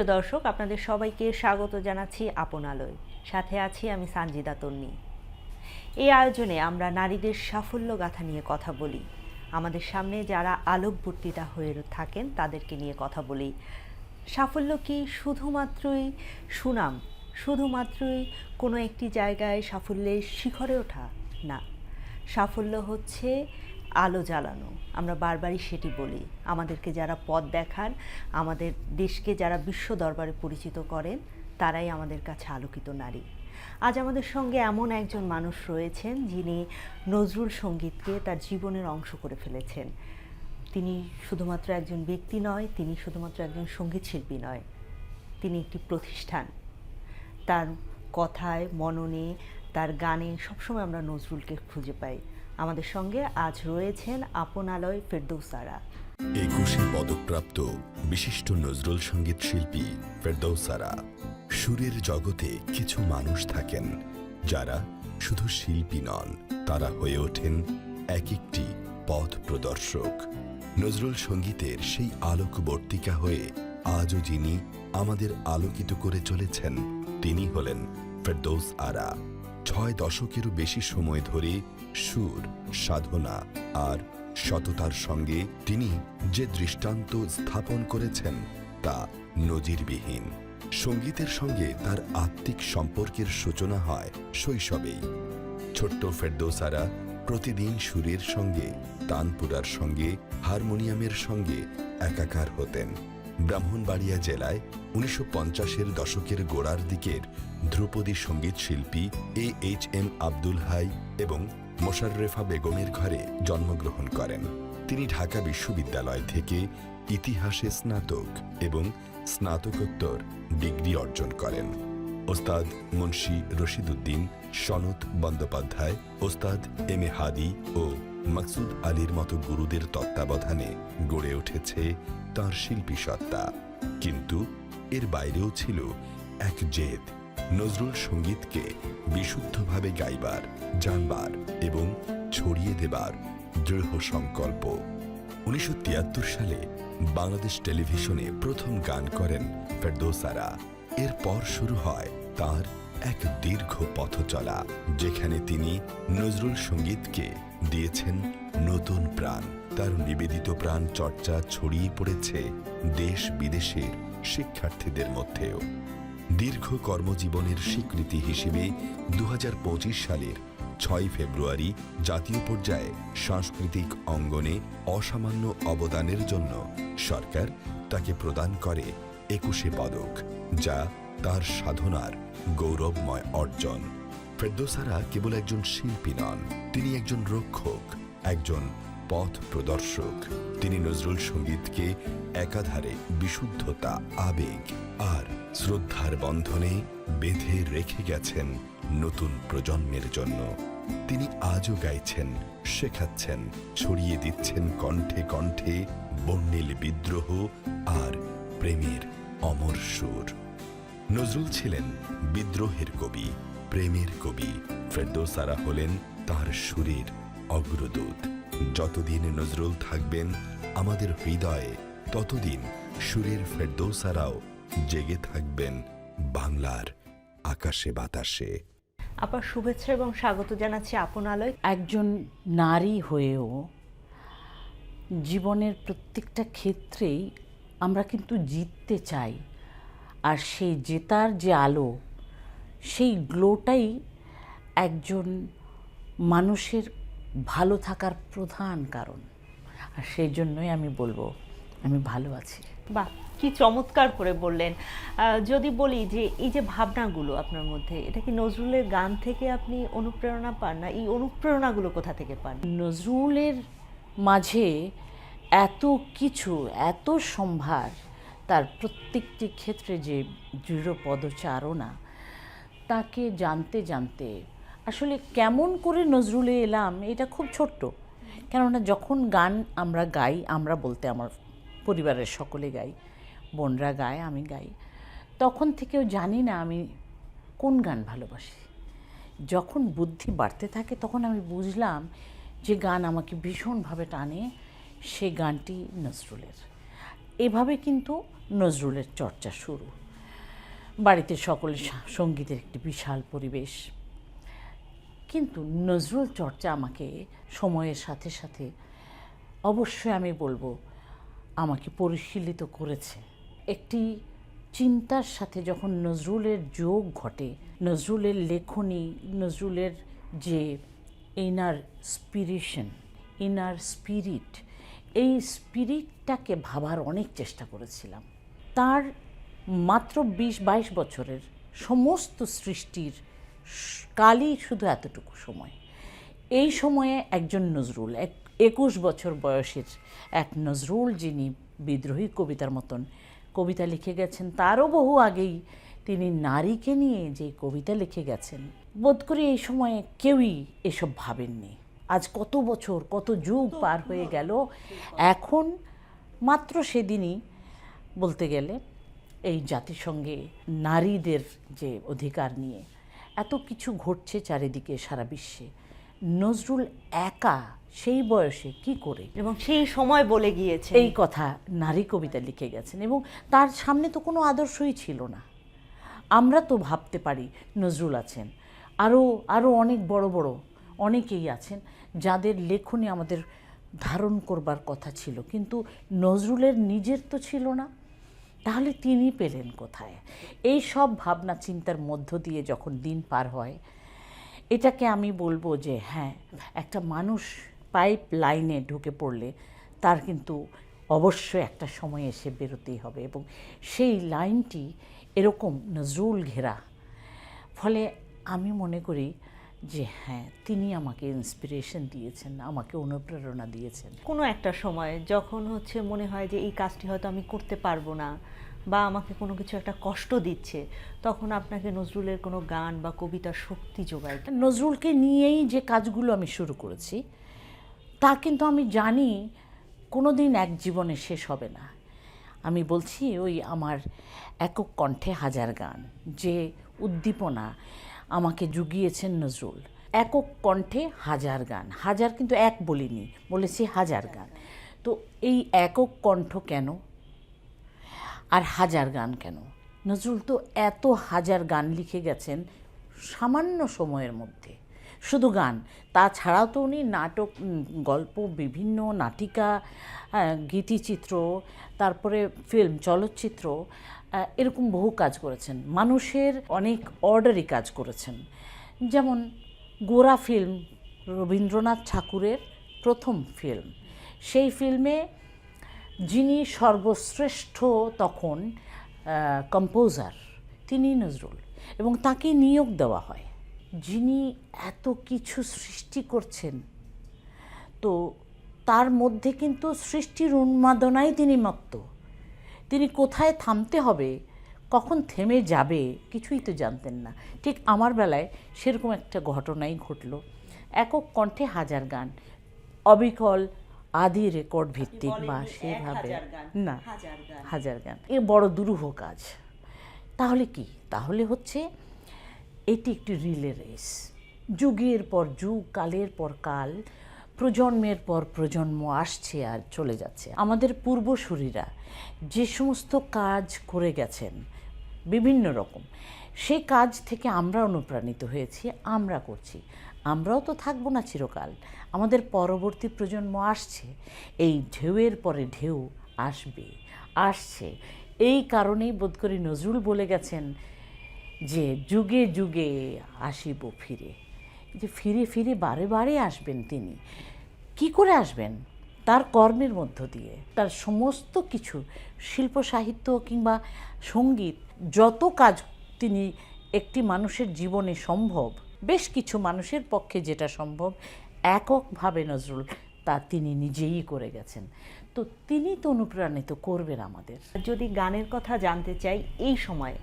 প্রিয় দর্শক, আপনাদের সবাইকে স্বাগত জানাচ্ছি আপন আলোয়। সাথে আছি আমি সানজিদা তন্নি। এই আয়োজনে আমরা নারীদের সাফল্য গাথা নিয়ে কথা বলি। আমাদের সামনে যারা আলোকবর্তিতা হয়ে থাকেন, তাদেরকে নিয়ে কথা বলি। সাফল্য কি শুধুমাত্রই সুনাম, শুধুমাত্রই কোনো একটি জায়গায় সাফল্যের শিখরে ওঠা? না। সাফল্য হচ্ছে আলো জ্বালানো। আমরা বারবারই সেটি বলি। আমাদেরকে যারা পথ দেখান, আমাদের দেশকে যারা বিশ্ব দরবারে পরিচিত করেন, তারাই আমাদের কাছে আলোকিত নারী। আজ আমাদের সঙ্গে এমন একজন মানুষ রয়েছেন, যিনি নজরুল সঙ্গীতকে তার জীবনের অংশ করে ফেলেছেন। তিনি শুধুমাত্র একজন ব্যক্তি নয়, তিনি শুধুমাত্র একজন সংগীত শিল্পী নয়, তিনি একটি প্রতিষ্ঠান। তার কথায়, মননে, তার গানে সবসময় আমরা নজরুলকে খুঁজে পাই। আমাদের সঙ্গে আজ রয়েছেন আপনালয় ফেরদৌসারা। একুশে পদকপ্রাপ্ত বিশিষ্ট নজরুল সংগীত শিল্পী ফেরদৌসারা। সুরের জগতে কিছু মানুষ থাকেন, যারা শুধু শিল্পী নন, তারা হয়ে ওঠেন এক একটি পথ প্রদর্শক। নজরুল সঙ্গীতের সেই আলোকবর্তিকা হয়ে আজও যিনি আমাদের আলোকিত করে চলেছেন, তিনি হলেন ফেরদৌস আরা ছয় দশকেরও বেশি সময় ধরে সুর, সাধনা আর সততার সঙ্গে তিনি যে দৃষ্টান্ত স্থাপন করেছেন তা নজিরবিহীন। সঙ্গীতের সঙ্গে তার আত্মিক সম্পর্কের সূচনা হয় শৈশবেই। ছোট্ট ফেরদৌসারা প্রতিদিন সুরের সঙ্গে, তানপুরার সঙ্গে, হারমোনিয়ামের সঙ্গে একাকার হতেন। ব্রাহ্মণবাড়িয়া জেলায় উনিশশো পঞ্চাশের দশকের গোড়ার দিকের ধ্রুপদী সংগীত শিল্পী A H M Abdul Hai এবং মোশাররেফা বেগমের ঘরে জন্মগ্রহণ করেন। তিনি ঢাকা বিশ্ববিদ্যালয় থেকে ইতিহাসে স্নাতক এবং স্নাতকোত্তর ডিগ্রি অর্জন করেন। ওস্তাদ মুন্সি রশিদুদ্দিন সনত বন্দ্যোপাধ্যায়, ওস্তাদ এম এ হাদি ও মাকসুদ আলীর মতো গুরুদের তত্ত্বাবধানে গড়ে উঠেছে তার শিল্পী সত্তা। কিন্তু এর বাইরেও ছিল এক জেদ, নজরুল সঙ্গীতকে বিশুদ্ধভাবে গাইবার, জানবার এবং ছড়িয়ে দেবার দৃঢ় সংকল্প। উনিশশো তিয়াত্তর সালে বাংলাদেশ টেলিভিশনে প্রথম গান করেন ফেরদৌসারা। এরপর শুরু হয় তার এক দীর্ঘ পথ চলা যেখানে তিনি নজরুল সঙ্গীতকে দিয়েছেন নতুন প্রাণ। তার নিবেদিত প্রাণ চর্চা ছড়িয়ে পড়েছে দেশ বিদেশের শিক্ষার্থীদের মধ্যেও। দীর্ঘ কর্মজীবনের স্বীকৃতি হিসেবে দু হাজার পঁচিশ সালের ছয় ফেব্রুয়ারি জাতীয় পর্যায়ে সাংস্কৃতিক অঙ্গনে অসামান্য অবদানের জন্য সরকার তাকে প্রদান করে একুশে পদক, যা তার সাধনার গৌরবময় অর্জন। ফেরদোসারা কেবল একজন শিল্পী নন, তিনি একজন রক্ষক, একজন পথ প্রদর্শক। তিনি নজরুল সঙ্গীতকে একাধারে বিশুদ্ধতা, আবেগ আর শ্রদ্ধার বন্ধনে বেঁধে রেখে গেছেন নতুন প্রজন্মের জন্য। তিনি আজও গাইছেন, শেখাচ্ছেন, ছড়িয়ে দিচ্ছেন কণ্ঠে কণ্ঠে বর্ণিল বিদ্রোহ আর প্রেমের অমর সুর। নজরুল ছিলেন বিদ্রোহের কবি, প্রেমের কবি। ফেরদৌসারা হলেন তার সুরের অগ্রদূত। যতদিন নজরুল থাকবেন আমাদের হৃদয়ে ততদিন সুরের ফেরদৌসারাও জেগে থাকবেন বাংলার আকাশে বাতাসে। আবার শুভেচ্ছা এবং স্বাগত জানাচ্ছি আপন আলোয়। একজন নারী হয়েও জীবনের প্রত্যেকটা ক্ষেত্রেই আমরা কিন্তু জিততে চাই। আর সেই জেতার যে আলো সেই গ্লোটাই একজন মানুষের ভালো থাকার প্রধান কারণ। আর সেই জন্যই আমি বলব আমি ভালো আছি। বাহ কি চমৎকার করে বললেন। যদি বলি যে এই যে ভাবনাগুলো আপনার মধ্যে এটা কি নজরুলের গান থেকে আপনি অনুপ্রেরণা পান না এই অনুপ্রেরণাগুলো কোথা থেকে পান? নজরুলের মাঝে এত কিছু এত সম্ভার তার প্রত্যেকটি ক্ষেত্রে যে দৃঢ় পদচারণা তাকে জানতে জানতে আসলে কেমন করে নজরুলে এলাম, এটা খুব ছোট্ট। কেননা যখন গান আমরা গাই, আমরা বলতে আমার পরিবারের সকলে গাই, বোনরা গায়, আমি গাই, তখন থেকেও জানি না আমি কোন গান ভালোবাসি। যখন বুদ্ধি বাড়তে থাকে, তখন আমি বুঝলাম যে গান আমাকে ভীষণভাবে টানে, সে গানটি নজরুলের। এভাবে কিন্তু নজরুলের চর্চা শুরু। বাড়িতে সকলে সঙ্গীতের একটি বিশাল পরিবেশ। কিন্তু নজরুল চর্চা আমাকে সময়ের সাথে সাথে অবশ্যই আমি বলব, আমাকে পরিশীলিত করেছে। একটি চিন্তার সাথে যখন নজরুলের যোগ ঘটে, নজরুলের লেখনী, নজরুলের যে ইনার স্পিরিশন ইনার স্পিরিট এই স্পিরিটটাকে ভাবার অনেক চেষ্টা করেছিলাম। তার মাত্র বিশ বাইশ বছরের সমস্ত সৃষ্টির কালই শুধু এতটুকু সময়। এই সময়ে একজন নজরুল, এক একুশ বছর বয়সের এক নজরুল যিনি বিদ্রোহী কবিতার মতন কবিতা লিখে গেছেন, তারও বহু আগেই তিনি নারীকে নিয়ে যে কবিতা লিখে গেছেন, বোধ করি এই সময়ে কেউই এসব ভাবেননি। আজ কত বছর, কত যুগ পার হয়ে গেল, এখন মাত্র সেদিনই বলতে গেলে এই জাতিসংঘে নারীদের যে অধিকার নিয়ে এত কিছু ঘটছে চারিদিকে সারা বিশ্বে। নজরুল একা সেই বয়সে কি করে? এবং সেই সময় বলে গিয়েছে। এই কথা নারী কবিতা লিখে গেছেন এবং তার সামনে তো কোনো আদর্শই ছিল না। আমরা তো ভাবতে পারি নজরুল আছেন। আরও আরও অনেক বড় বড় অনেকেই আছেন যাদের লেখনী আমাদের ধারণ করবার কথা ছিল। কিন্তু নজরুলের নিজের তো ছিল না। তাহলে তিনি পেলেন কোথায়? এই সব ভাবনা চিন্তার মধ্য দিয়ে যখন দিন পার হয়, এটাকে আমি বলব যে হ্যাঁ একটা মানুষ পাইপ লাইনে ঢুকে পড়লে তার কিন্তু অবশ্যই একটা সময় এসে বেরোতেই হবে এবং সেই লাইনটি এরকম নজরুল ঘেরা। ফলে আমি মনে করি যে হ্যাঁ তিনি আমাকে ইন্সপিরেশন দিয়েছেন, আমাকে অনুপ্রেরণা দিয়েছেন। কোনো একটা সময় যখন হচ্ছে মনে হয় যে, এই কাজটি হয়তো আমি করতে পারব না বা আমাকে কোনো কিছু একটা কষ্ট দিচ্ছে, তখন আপনাকে নজরুলের কোনো গান বা কবিতার শক্তি যোগায় নজরুলকে নিয়েই যে কাজগুলো আমি শুরু করেছি, তা কিন্তু আমি জানি কোনো দিন এক জীবনে শেষ হবে না। আমি বলছি ওই আমার একক কণ্ঠে হাজার গান, যে উদ্দীপনা আমাকে জুগিয়েছেন নজরুল। একক কণ্ঠে হাজার গান, হাজার কিন্তু এক বলিনি, বলেছি হাজার গান। তো এই একক কণ্ঠ কেন? আর হাজার গান কেন? নজরুল তো এত হাজার গান লিখে গেছেন সামান্য সময়ের মধ্যে। শুধু গান, তাছাড়াও তো উনি নাটক গল্প, বিভিন্ন নাটিকা গীতিচিত্র, তারপরে ফিল্ম চলচ্চিত্র এরকম বহু কাজ করেছেন। মানুষের অনেক অর্ডারই কাজ করেছেন। যেমন গোরা ফিল্ম রবীন্দ্রনাথ ঠাকুরের প্রথম ফিল্ম সেই ফিল্মে যিনি সর্বশ্রেষ্ঠ তখন কম্পোজার তিনি নজরুল। এবং তাকে নিয়োগ দেওয়া হয়। যিনি এত কিছু সৃষ্টি করছেন, তো তার মধ্যে কিন্তু সৃষ্টির উন্মাদনায় তিনি মত্ত। তিনি কোথায় থামতে হবে, কখন থেমে যাবে, কিছুই তো জানতেন না। ঠিক আমার বেলায় সেরকম একটা ঘটনাই ঘটলো। একক কণ্ঠে হাজার গান। অবিকল আদি রেকর্ড ভিত্তিক বা সেভাবে না হাজার গান। এ বড় দুরূহ কাজ। তাহলে কি? তাহলে হচ্ছে এটি একটি রিলে রেস। যুগের পর যুগ কালের পর কাল প্রজন্মের পর প্রজন্ম আসছে আর চলে যাচ্ছে। আমাদের পূর্বসূরীরা যে সমস্ত কাজ করে গেছেন বিভিন্ন রকম সেই কাজ থেকে আমরা অনুপ্রাণিত হয়েছি আমরা করছি। আমরাও তো থাকব না চিরকাল। আমাদের পরবর্তী প্রজন্ম আসছে, এই ঢেউয়ের পরে ঢেউ আসবে, আসছে। এই কারণেই বোধ করি নজরুল বলে গেছেন যে, যুগে যুগে আসিব ফিরে। যে ফিরে ফিরে বারে বারে আসবেন তিনি। কি করে আসবেন? তার কর্মের মধ্য দিয়ে, তার সমস্ত কিছু, শিল্প, সাহিত্য কিংবা সংগীত, যত কাজ তিনি একটি মানুষের জীবনে সম্ভব বেশ কিছু মানুষের পক্ষে যেটা সম্ভব এককভাবে নজরুল তা তিনি নিজেই করে গেছেন। তো তিনি তো অনুপ্রাণিত করবেন আমাদের। যদি গানের কথা জানতে চাই এই সময়ে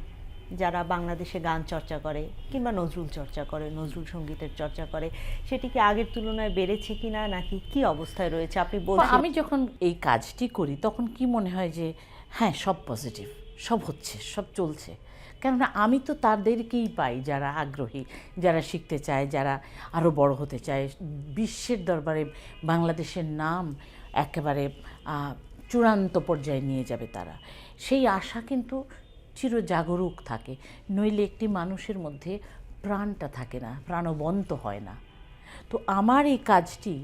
যারা বাংলাদেশে গান চর্চা করে কিংবা নজরুল চর্চা করে নজরুল সঙ্গীতের চর্চা করে সেটি কি আগের তুলনায় বেড়েছে কিনা নাকি কি অবস্থায় রয়েছে? আপনি বলছেন আমি যখন এই কাজটি করি তখন কি মনে হয় যে হ্যাঁ সব পজিটিভ সব হচ্ছে সব চলছে। কেননা আমি তো তাদেরকেই পাই যারা আগ্রহী, যারা শিখতে চায়, যারা আরও বড় হতে চায়। বিশ্বের দরবারে বাংলাদেশের নাম একেবারে চূড়ান্ত পর্যায়ে নিয়ে যাবে তারা। সেই আশা কিন্তু চিরজাগরুক থাকে। নইলে একটি মানুষের মধ্যে প্রাণটা থাকে না, প্রাণবন্ত হয় না। তো আমার এই কাজটি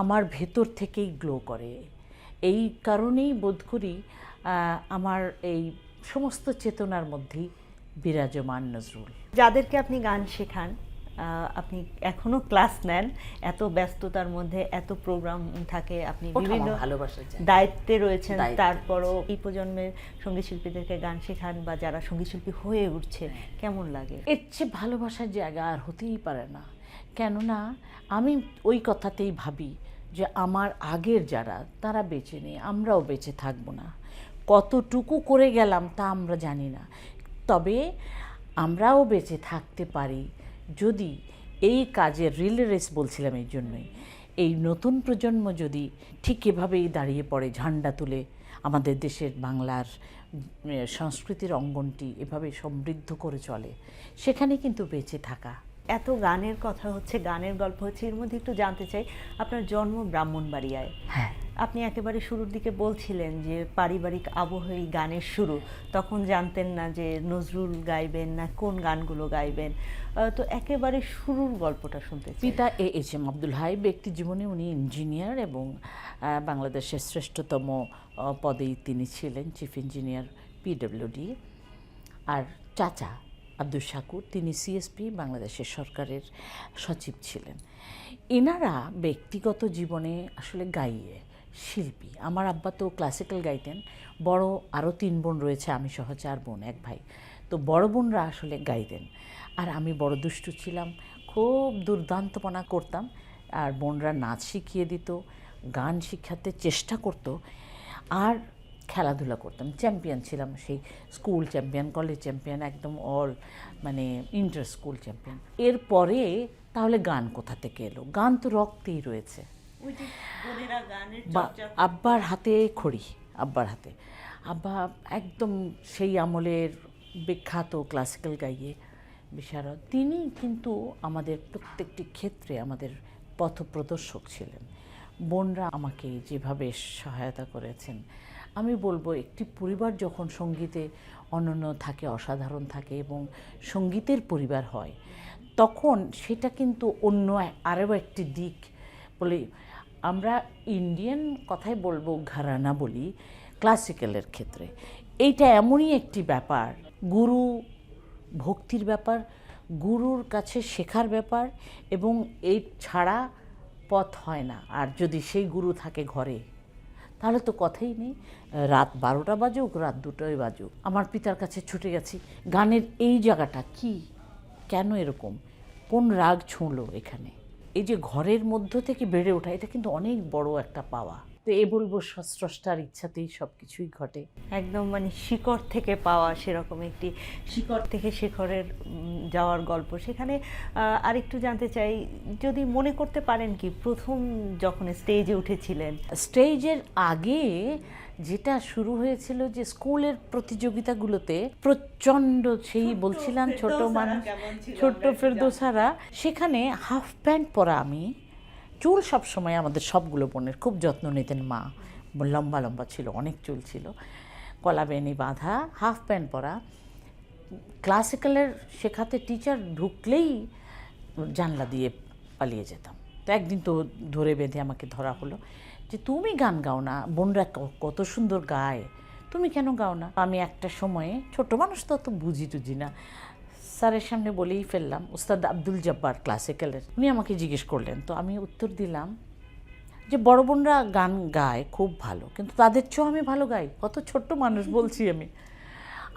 আমার ভেতর থেকেই গ্লো করে। এই কারণেই বোধ করি আমার এই সমস্ত চেতনার মধ্যেই বিরাজমান নজরুল। যাদেরকে আপনি গান শেখান আহ, আপনি এখনও ক্লাস নেন এত ব্যস্ততার মধ্যে এত প্রোগ্রাম থাকে আপনি বিভিন্ন ভালোবাসার দায়িত্বে রয়েছেন তারপরও এই প্রজন্মের সংগীত শিল্পীদেরকে গান শেখান বা যারা সংগীত শিল্পী হয়ে উঠছে কেমন লাগে? এর চেয়ে ভালোবাসার জায়গা আর হতেই পারে না। কেননা আমি ওই কথাতেই ভাবি যে আমার আগের যারা তারা বেঁচে নেই আমরাও বেঁচে থাকব না। কতটুকু করে গেলাম তা আমরা জানি না। তবে আমরাও বেঁচে থাকতে পারি। যদি এই কাজের রিলে রেস বলছিলাম এই জন্যই। এই নতুন প্রজন্ম যদি ঠিক এভাবেই দাঁড়িয়ে পড়ে, ঝান্ডা তুলে আমাদের দেশের বাংলার সংস্কৃতির অঙ্গনটি এভাবে সমৃদ্ধ করে চলে, সেখানে কিন্তু বেঁচে থাকা। এত গানের কথা হচ্ছে গানের গল্প হচ্ছে এর মধ্যে একটু জানতে চাই আপনার জন্ম ব্রাহ্মণবাড়িয়ায়। হ্যাঁ। আপনি একেবারে শুরুর দিকে বলছিলেন যে পারিবারিক আবহেই গানের শুরু তখন জানতেন না যে নজরুল গাইবেন না কোন গানগুলো গাইবেন। তো একেবারে শুরুর গল্পটা শুনতে চাই। পিতা A H M Abdul Hai ব্যক্তি জীবনে উনি ইঞ্জিনিয়ার এবং বাংলাদেশের শ্রেষ্ঠতম পদেই তিনি ছিলেন চিফ ইঞ্জিনিয়ার পিডব্লিউডি আর চাচা আব্দুল শাকুর, তিনি সিএসপি বাংলাদেশের সরকারের সচিব ছিলেন। এনারা ব্যক্তিগত জীবনে আসলে গাইয়ে, শিল্পী। আমার আব্বা তো ক্লাসিক্যাল গাইতেন। বড় আরও তিন বোন রয়েছে, আমি সহ চার বোন, এক ভাই। তো বড় বোনরা আসলে গাইতেন। আর আমি বড় দুষ্টু ছিলাম, খুব দুর্দান্তপনা করতাম। আর বোনরা নাচ শিখিয়ে দিত, গান শিখাতে চেষ্টা করতো। আর খেলাধুলা করতাম। চ্যাম্পিয়ন ছিলাম সেই স্কুল চ্যাম্পিয়ন কলেজ চ্যাম্পিয়ন একদম অল মানে ইন্টার স্কুল চ্যাম্পিয়ন এরপরে তাহলে গান কোথা থেকে এলো? গান তো রক্তেই রয়েছে। আব্বার হাতে খড়ি আব্বার হাতে। আব্বা একদম সেই আমলের বিখ্যাত ক্লাসিক্যাল গাইয়ে বিশারদ। তিনি কিন্তু আমাদের প্রত্যেকটি ক্ষেত্রে আমাদের পথপ্রদর্শক ছিলেন। বোনরা আমাকে যেভাবে সহায়তা করেছেন আমি বলব, একটি পরিবার যখন সঙ্গীতে অনন্য থাকে, অসাধারণ থাকে এবং সঙ্গীতের পরিবার হয়, তখন সেটা কিন্তু অন্য আরও একটি দিক। বলে, আমরা ইন্ডিয়ান কথাই বলব, ঘরানা বলি, ক্লাসিক্যালের ক্ষেত্রে। এইটা এমনই একটি ব্যাপার, গুরু ভক্তির ব্যাপার, গুরুর কাছে শেখার ব্যাপার এবং এই ছাড়া পথ হয় না। আর যদি সেই গুরু থাকে ঘরে তাহলে তো কথাই নেই। রাত বারোটা বাজুক, রাত দুটোই বাজুক। আমার পিতার কাছে ছুটে গেছি। গানের এই জায়গাটা কি? কেন এরকম? কোন রাগ ছুঁলো এখানে? এই যে ঘরের মধ্য থেকে বেড়ে ওঠা, এটা কিন্তু অনেক বড় একটা পাওয়া। তো এ বলব স্রষ্টার ইচ্ছাতেই সব কিছুই ঘটে। একদম মানে শিকড় থেকে পাওয়া সেরকম একটি শিকড় থেকে শিখরের যাওয়ার গল্প। সেখানে আরেকটু জানতে চাই যদি মনে করতে পারেন কি প্রথম যখন স্টেজে উঠেছিলেন? স্টেজের আগে যেটা শুরু হয়েছিল যে স্কুলের প্রতিযোগিতাগুলোতে প্রচণ্ড সেই বলছিলাম ছোট মানুষ ছোট্ট ফেরদোসারা সেখানে হাফ প্যান্ট পরা আমি চুল সব সময় আমাদের সবগুলো বোনের খুব যত্ন নিতেন মা। লম্বা লম্বা ছিল, অনেক চুল ছিল। কলা বেনি বাঁধা, হাফ প্যান্ট পরা। ক্লাসিক্যালের শেখাতে টিচার ঢুকলেই জানলা দিয়ে পালিয়ে যেতাম। তো একদিন তো ধরে বেঁধে আমাকে ধরা হলো যে, তুমি গান গাও না, বোনরা কত সুন্দর গায়। তুমি কেন গাও না? আমি একটা সময়ে, ছোট মানুষ তো অত বুঝি টুঝি না। স্যারের সামনে বলেই ফেললাম উস্তাদ আব্দুল জব্বার ক্লাসিক্যালের উনি আমাকে জিজ্ঞেস করলেন তো আমি উত্তর দিলাম যে বড় বোনরা গান গায় খুব ভালো কিন্তু তাদের চেয়েও আমি ভালো গাই কত ছোট্ট মানুষ বলছি আমি।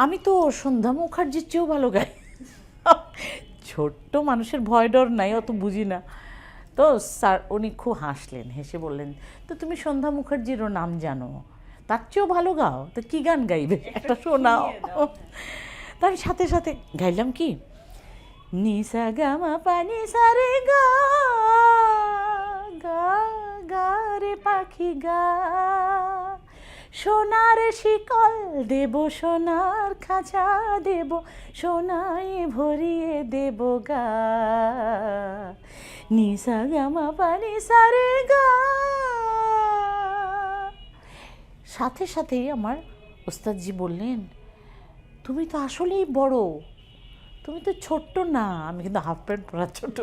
আমি তো সন্ধ্যা মুখার্জির চেয়েও ভালো গাই। ছোট্ট মানুষের ভয় ডর নাই অত বুঝি না। তো স্যার উনি খুব হাসলেন হেসে বললেন তো তুমি সন্ধ্যা মুখার্জিরও নাম জানো তার চেয়েও ভালো গাও তো কী গান গাইবে? একটা শোনাও। তো আমি সাথে সাথে গাইলাম কি? নিসা গামা পানি সারে গা গা গা রে পাখি গা। সোনার শিকল দেব, সোনার খাঁচা দেব, সোনায় ভরিয়ে দেব গা। নিসা গামা পানি সারে গা। সাথে সাথেই আমার ওস্তাদজি বললেন তুমি তো আসলেই বড়। তুমি তো ছোট্ট না। আমি কিন্তু হাফ প্যান্ট পরা ছোট।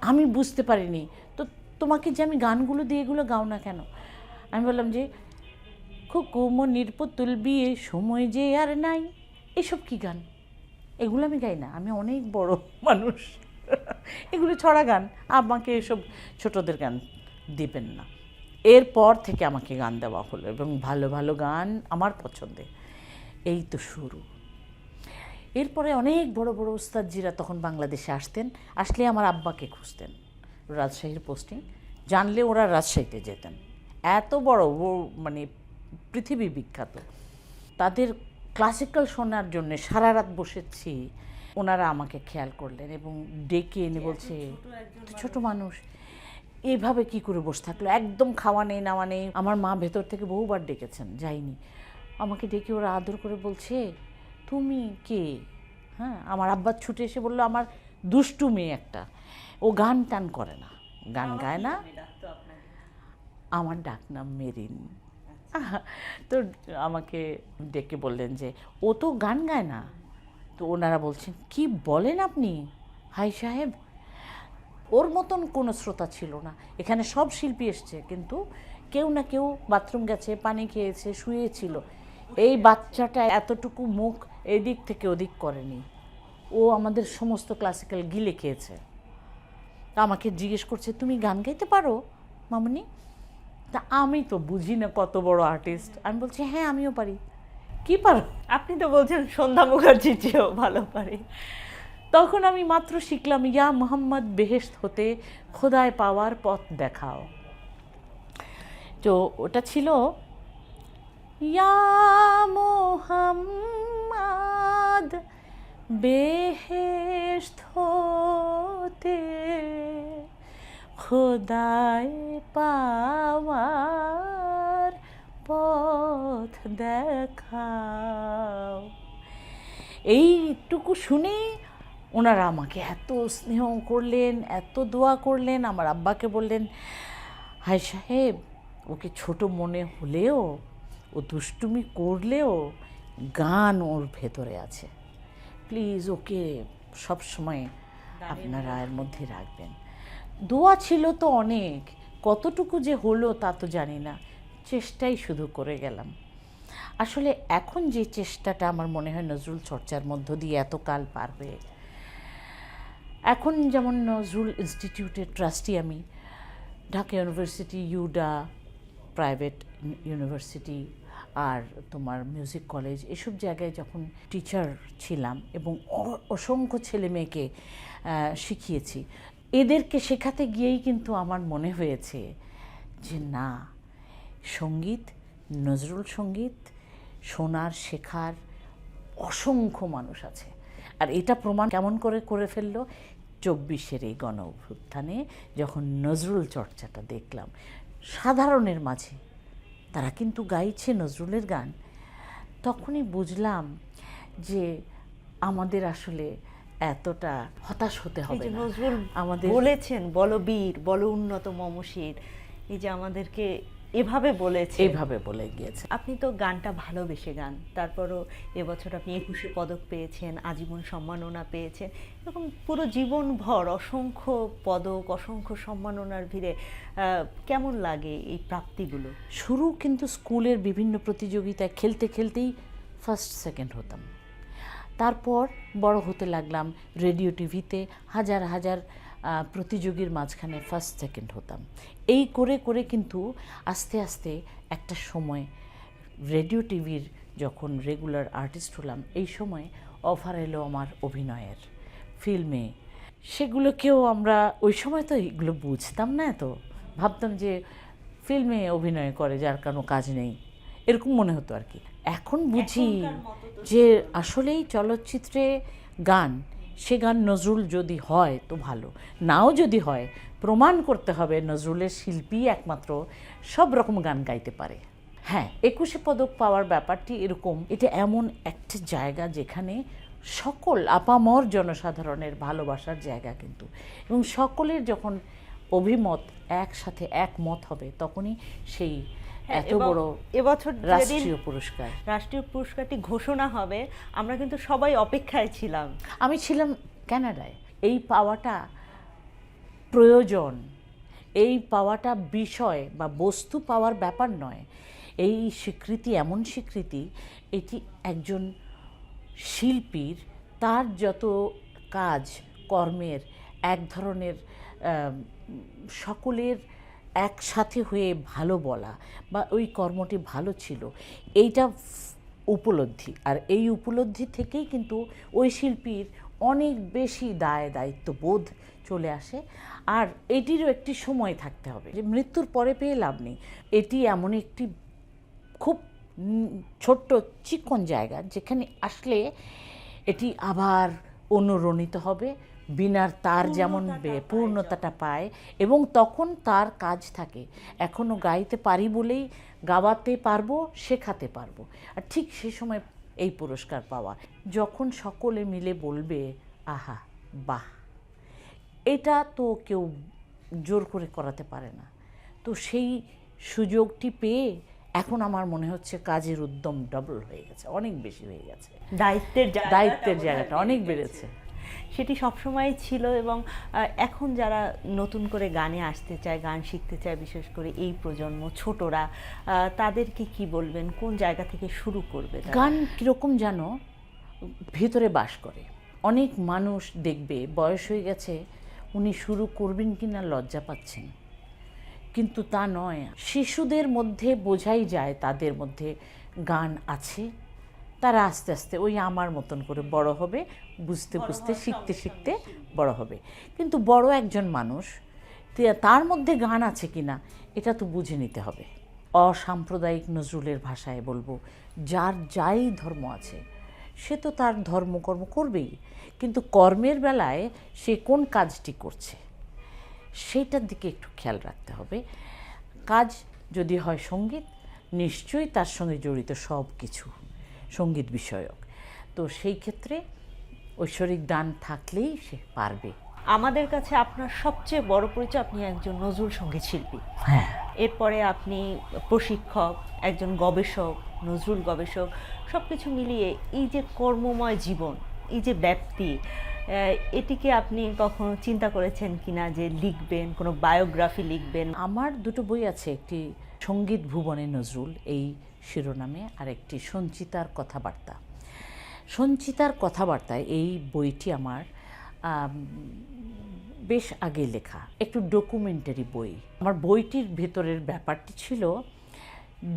আমি বুঝতে পারিনি। তো তোমাকে যে আমি গানগুলো দিয়ে এগুলো গাও না কেন? আমি বললাম যে খুব খুকুম নির্পতুল বিয়ে সময় যে আর নাই। এসব কি গান? এগুলো আমি গাই না। আমি অনেক বড় মানুষ। এগুলো ছড়া গান। আমাকে এসব ছোটদের গান দিবেন না। এরপর থেকে আমাকে গান দেওয়া হলো এবং ভালো ভালো গান আমার পছন্দের। এই তো শুরু। এরপরে অনেক বড় বড় ওস্তাদজিরা তখন বাংলাদেশে আসতেন আসলে আমার আব্বাকে খুঁজতেন। রাজশাহীর পোস্টিং জানলে ওরা রাজশাহীতে যেতেন। এত বড় ও মানে পৃথিবী বিখ্যাত। তাদের ক্লাসিক্যাল শোনার জন্য সারা রাত বসেছি ওনারা আমাকে খেয়াল করলেন এবং ডেকে এনে বলছে ছোট মানুষ এভাবে কি করে বসে থাকল? একদম খাওয়া নেই নাওয়া নেই। আমার মা ভেতর থেকে বহুবার ডেকেছেন যাইনি। আমাকে ডেকে ওরা আদর করে বলছে তুমি কে? হ্যাঁ আমার আব্বা ছুটে এসে বলল আমার দুষ্টু মেয়ে একটা। ও গান টান করে না। গান গায় না। আমার ডাক নাম মেরিন তো আমাকে ডেকে বললেন যে ও তো গান গায় না। তো ওনারা বলছেন কি বলেন আপনি? হাই সাহেব ওর মতন কোনো শ্রোতা ছিল না। এখানে সব শিল্পী এসছে কিন্তু কেউ না কেউ বাথরুম গেছে পানি খেয়েছে শুয়েছিল। এই বাচ্চাটা এতটুকু মুখ এদিক থেকে ওদিক করেনি। ও আমাদের সমস্ত ক্লাসিক্যাল গিলে খেয়েছে। আমাকে জিজ্ঞেস করছে, তুমি গান গাইতে পারো, মামনি? তা আমি তো বুঝি না কত বড় আর্টিস্ট আমি বলছি হ্যাঁ আমিও পারি। কি পারো? আপনি তো বলছেন সন্ধ্যা মুখার্জি চেয়েও ভালো পারে। তখন আমি মাত্র শিখলাম, ইয়া মোহাম্মদ বেহেশত হতে খোদায় পাওয়ার পথ দেখাও। তো ওটা ছিল ইয়া মোহাম্মদ, বেহেশত হতে খোদায় পাওয়ার পথ দেখাও। এইটুকু শুনে ওনারা আমাকে এত স্নেহ করলেন, এত দোয়া করলেন, আমার আব্বাকে বললেন হাই সাহেব, ওকে ছোট মনে হলেও ও দুষ্টুমি করলেও গান ওর ভেতরে আছে। প্লিজ ওকে সব সময় আপনারা এর মধ্যে রাখবেন। দোয়া ছিল তো অনেক কতটুকু যে হলো তা তো জানি না। চেষ্টাই শুধু করে গেলাম। আসলে এখন যে চেষ্টাটা আমার মনে হয় নজরুল চর্চার মধ্য দিয়ে এতকাল পার হয়ে এখন যেমন নজরুল ইনস্টিটিউটের ট্রাস্টি আমি ঢাকা ইউনিভার্সিটি ইউডা প্রাইভেট ইউনিভার্সিটি আর তোমার মিউজিক কলেজ এসব জায়গায় যখন টিচার ছিলাম এবং অসংখ্য ছেলে মেয়েকে শিখিয়েছি, এদেরকে শেখাতে গিয়েই কিন্তু আমার মনে হয়েছে যে না, সংগীত, নজরুল সংগীত শোনার শেখার অসংখ্য মানুষ আছে। আর এটা প্রমাণ কেমন করে করে ফেলল? চব্বিশের এই গণ অভ্যুত্থানে যখন নজরুল চর্চাটা দেখলাম, সাধারণের মাঝে তারা কিন্তু গাইছে নজরুলের গান। তখনই বুঝলাম যে আমাদের আসলে এতটা হতাশ হতে হবে নজরুল আমাদের বলেছেন বলবীর বীর বল উন্নত মমশির। এই যে আমাদেরকে এভাবে বলেছে। এভাবে বলে গিয়েছে। আপনি তো গানটা ভালোবেসে গান। তারপরও এবছর আপনি একুশে পদক পেয়েছেন আজীবন সম্মাননা পেয়েছেন। এরকম পুরো জীবনভর অসংখ্য পদক অসংখ্য সম্মাননার ভিড়ে কেমন লাগে এই প্রাপ্তিগুলো? শুরু কিন্তু স্কুলের বিভিন্ন প্রতিযোগিতায় খেলতে খেলতেই ফার্স্ট সেকেন্ড হতাম। তারপর বড় হতে লাগলাম রেডিও টিভিতে হাজার হাজার প্রতিযোগীর মাঝখানে ফার্স্ট সেকেন্ড হতাম। এই করে করে কিন্তু আস্তে আস্তে একটা সময় রেডিও টিভির যখন রেগুলার আর্টিস্ট হলাম এই সময় অফার এলো আমার অভিনয়ের ফিল্মে সেগুলোকেও আমরা ওই সময় তো এগুলো বুঝতাম না তো ভাবতাম যে ফিল্মে অভিনয় করে যার কোনো কাজ নেই। এরকম মনে হতো আর কি। এখন বুঝি যে আসলেই চলচ্চিত্রে গান সে গান নজরুল যদি হয় তো ভালো। নাও যদি হয়, প্রমাণ করতে হবে নজরুলের শিল্পী একমাত্র সব রকম গান গাইতে পারে। হ্যাঁ একুশে পদক পাওয়ার ব্যাপারটি এরকম, এটা এমন একটা জায়গা যেখানে সকল আপামর জনসাধারণের ভালোবাসার জায়গা কিন্তু। এবং সকলের যখন অভিমত একসাথে একমত হবে, তখনই সেই এত এবং বড় এবছর রাষ্ট্রীয় পুরস্কার। রাষ্ট্রীয় পুরস্কারটি ঘোষণা হবে আমরা কিন্তু সবাই অপেক্ষায় ছিলাম। আমি ছিলাম কানাডায়। এই পাওয়াটা প্রয়োজন। এই পাওয়াটা বিষয় বা বস্তু পাওয়ার ব্যাপার নয়। এই স্বীকৃতি এমন স্বীকৃতি এটি একজন শিল্পীর তার যত কাজ কর্মের এক ধরনের সকলের একসাথে হয়ে ভালো বলা বা ওই কর্মটি ভালো ছিল, এইটা উপলব্ধি। আর এই উপলব্ধি থেকেই কিন্তু ওই শিল্পীর অনেক বেশি দায় দায়িত্ব বোধ চলে আসে। আর এটিরও একটি সময় থাকতে হবে। যে মৃত্যুর পরে পেয়ে লাভ নেই। এটি এমন একটি খুব ছোট্ট চিকন জায়গা যেখানে আসলে এটি আবার অনুরণিত হবে। বিনার তার যেমন পূর্ণতাটা পায় এবং তখন তার কাজ থাকে। এখনও গাইতে পারি বলেই গাওয়াতে পারব শেখাতে পারব। আর ঠিক সে সময় এই পুরস্কার পাওয়া। যখন সকলে মিলে বলবে আহা বাহ! এটা তো কেউ জোর করে করাতে পারে না। তো সেই সুযোগটি পেয়ে এখন আমার মনে হচ্ছে কাজের উদ্যম ডবল হয়ে গেছে অনেক বেশি হয়ে গেছে। দায়িত্বের দায়িত্বের জায়গাটা অনেক বেড়েছে। সেটি সবসময় ছিল এবং এখন যারা নতুন করে গানে আসতে চায়, গান শিখতে চায়, বিশেষ করে এই প্রজন্ম, ছোটরা তাদেরকে কি বলবেন? কোন জায়গা থেকে শুরু করবে গান কীরকম যেন ভেতরে বাস করে। অনেক মানুষ দেখবে, বয়স হয়ে গেছে, উনি শুরু করবেন কি না লজ্জা পাচ্ছেন। কিন্তু তা নয়, শিশুদের মধ্যে বোঝাই যায় তাদের মধ্যে গান আছে তারা আস্তে আস্তে ওই আমার মতন করে বড় হবে বুঝতে বুঝতে শিখতে শিখতে বড় হবে। কিন্তু বড় একজন মানুষ তার মধ্যে গান আছে কিনা এটা তো বুঝে নিতে হবে। অসাম্প্রদায়িক নজরুলের ভাষায় বলব যার যাই ধর্ম আছে সে তো তার ধর্মকর্ম করবেই। কিন্তু কর্মের বেলায় সে কোন কাজটি করছে সেইটার দিকে একটু খেয়াল রাখতে হবে। কাজ যদি হয় সংগীত নিশ্চয়ই তার সঙ্গে জড়িত সব কিছু। সংগীত বিষয়ক। তো সেই ক্ষেত্রে ঐশ্বরিক দান থাকলেই সে পারবে। আমাদের কাছে আপনার সবচেয়ে বড় পরিচয় আপনি একজন নজরুল সংগীত শিল্পী হ্যাঁ। এরপরে আপনি প্রশিক্ষক একজন গবেষক নজরুল গবেষক সব কিছু মিলিয়ে এই যে কর্মময় জীবন এই যে ব্যাপ্তি এটিকে আপনি কখনো চিন্তা করেছেন কিনা যে লিখবেন কোনো বায়োগ্রাফি লিখবেন? আমার দুটো বই আছে একটি সংগীত ভুবনে নজরুল এই শিরোনামে আরেকটি সঞ্চিতার কথাবার্তা। সঞ্চিতার কথাবার্তায় এই বইটি আমার বেশ আগে লেখা, একটু ডকুমেন্টারি বই। আমার বইটির ভেতরের ব্যাপারটি ছিল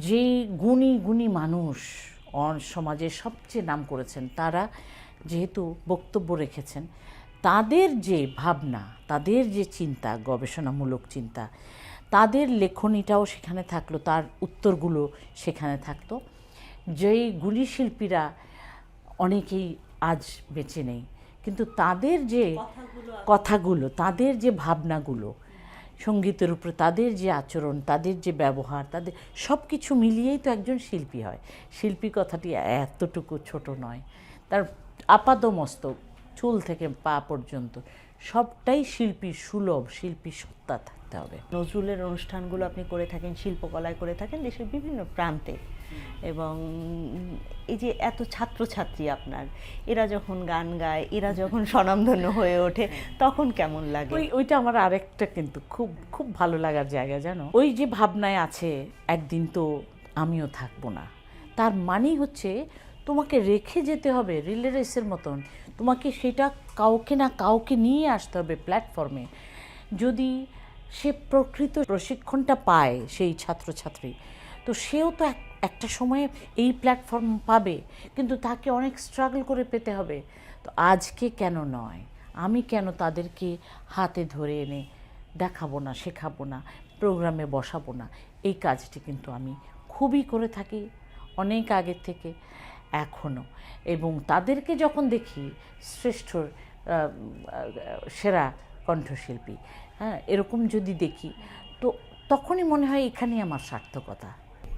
যে গুণী গুণী মানুষ সমাজে সবচেয়ে নাম করেছেন, তারা যেহেতু বক্তব্য রেখেছেন, তাদের যে ভাবনা, তাদের যে চিন্তা, গবেষণামূলক চিন্তা তাদের লেখনীটাও সেখানে থাকল তার উত্তরগুলো সেখানে থাকতো। যেই গুলি শিল্পীরা অনেকেই আজ বেঁচে নেই কিন্তু তাদের যে কথাগুলো তাদের যে ভাবনাগুলো সঙ্গীতের উপরে তাদের যে আচরণ তাদের যে ব্যবহার তাদের সব কিছু মিলিয়েই তো একজন শিল্পী হয়। শিল্পী কথাটি এতটুকু ছোট নয়। তার আপাদমস্তক চুল থেকে পা পর্যন্ত সবটাই শিল্পী সুলভ শিল্পী সত্তা থাকতে হবে। নজরুলের অনুষ্ঠানগুলো আপনি করে থাকেন শিল্পকলায় করে থাকেন দেশের বিভিন্ন প্রান্তে। এবং এই যে এত ছাত্রছাত্রী আপনার এরা যখন গান গায় এরা যখন স্বনামধন্য হয়ে ওঠে তখন কেমন লাগে? ওই ওইটা আমার আরেকটা কিন্তু খুব খুব ভালো লাগার জায়গা জানো? ওই যে ভাবনায় আছে একদিন তো আমিও থাকব না। তার মানেই হচ্ছে তোমাকে রেখে যেতে হবে রিলে রেসের মতন। তোমাকে সেটা কাউকে না কাউকে নিয়ে আসতে হবে প্ল্যাটফর্মে। যদি সে প্রকৃত প্রশিক্ষণটা পায় সেই ছাত্রছাত্রী। তো সেও তো এক- একটা সময়ে এই প্ল্যাটফর্ম পাবে, কিন্তু তাকে অনেক স্ট্রাগল করে পেতে হবে। তো আজকে কেন নয়? আমি কেন তাদেরকে হাতে ধরে এনে দেখাবো না, শেখাবো না প্রোগ্রামে বসাবো না? এই কাজটি কিন্তু আমি খুবই করে থাকি অনেক আগের থেকে এখনও এবং তাদেরকে যখন দেখি শ্রেষ্ঠ সেরা কণ্ঠশিল্পী হ্যাঁ এরকম যদি দেখি, তো তখনই মনে হয় এখানেই আমার সার্থকতা।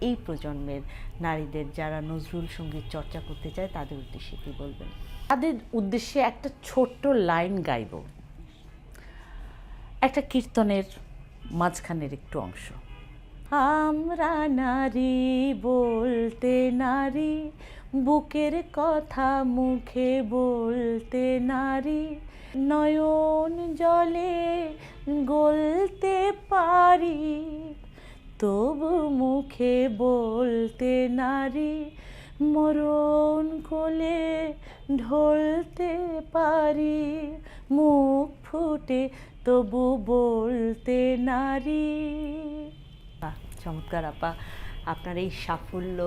এই প্রজন্মের নারীদের যারা নজরুল সংগীত চর্চা করতে চায়, তাদের উদ্দেশ্যে কি বলবেন? তাদের উদ্দেশ্যে একটা ছোট্ট লাইন গাইব। একটা কীর্তনের মাঝখানের একটু অংশ। আমরা নারী বলতে নারী, বুকের কথা মুখে বলতে নারী। নয়ন জলে গলতে পারি, তবু মুখে বলতে নারী, মরণ কোলে ঢলতে পারি, মুখ ফুটে তবু বলতে নারী। চমৎকার, আপা। আপনার এই সাফল্য,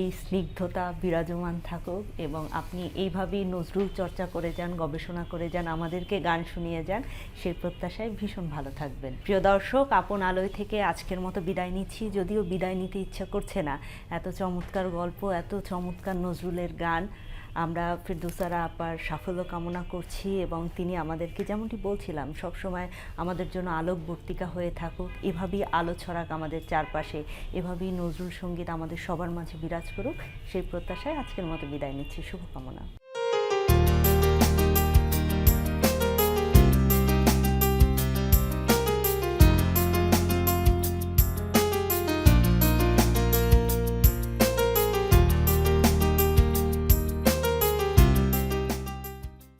এই স্নিগ্ধতা বিরাজমান থাকুক এবং আপনি এইভাবেই নজরুল চর্চা করে যান, গবেষণা করে যান, আমাদেরকে গান শুনিয়ে যান, সেই প্রত্যাশায় ভীষণ ভালো থাকবেন। প্রিয় দর্শক, আপন আলোয় থেকে আজকের মতো বিদায় নিচ্ছি। যদিও বিদায় নিতে ইচ্ছা করছে না, এত চমৎকার গল্প, এত চমৎকার নজরুলের গান আমরা ফিরদুসারা আপার সাফল্য কামনা করছি এবং তিনি আমাদেরকে যেমনটি বলছিলাম, সবসময় আমাদের জন্য আলোক আলোকবর্তিকা হয়ে থাকুক। এভাবেই আলো ছড়াক আমাদের চারপাশে। এভাবেই নজরুল সংগীত আমাদের সবার মাঝে বিরাজ করুক। সেই প্রত্যাশায় আজকের মতো বিদায় নিচ্ছি। শুভকামনা।